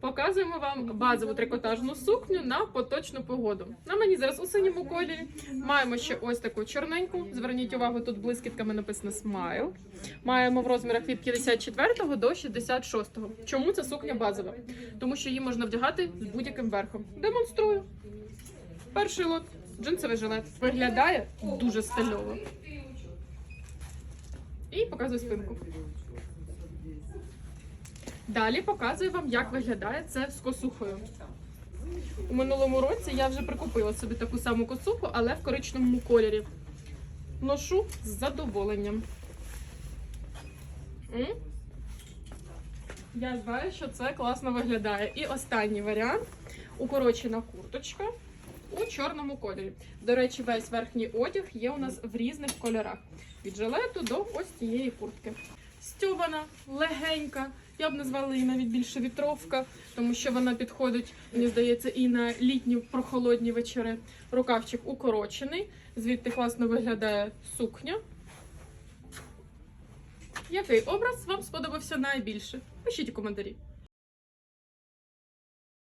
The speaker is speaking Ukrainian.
Показуємо вам базову трикотажну сукню на поточну погоду. На мені зараз у синьому кольорі. Маємо ще ось таку чорненьку. Зверніть увагу, тут блискітками написано смайл. Маємо в розмірах від 54 до 66. Чому ця сукня базова? Тому що її можна вдягати з будь-яким верхом. Демонструю. Перший лот джинсовий жилет. Виглядає дуже стильово. І показую спинку. Далі показую вам, як виглядає це з косухою. У минулому році я вже прикупила собі таку саму косуху, але в коричневому кольорі. Ношу з задоволенням. Я знаю, що це класно виглядає. І останній варіант укорочена курточка у чорному кольорі. До речі, весь верхній одяг є у нас в різних кольорах. Від жилету до ось цієї куртки. Стьобана, легенька. Я б назвала її навіть більше вітровка, тому що вона підходить, мені здається, і на літні прохолодні вечори. Рукавчик укорочений, звідти класно виглядає сукня. Який образ вам сподобався найбільше? Пишіть у коментарі.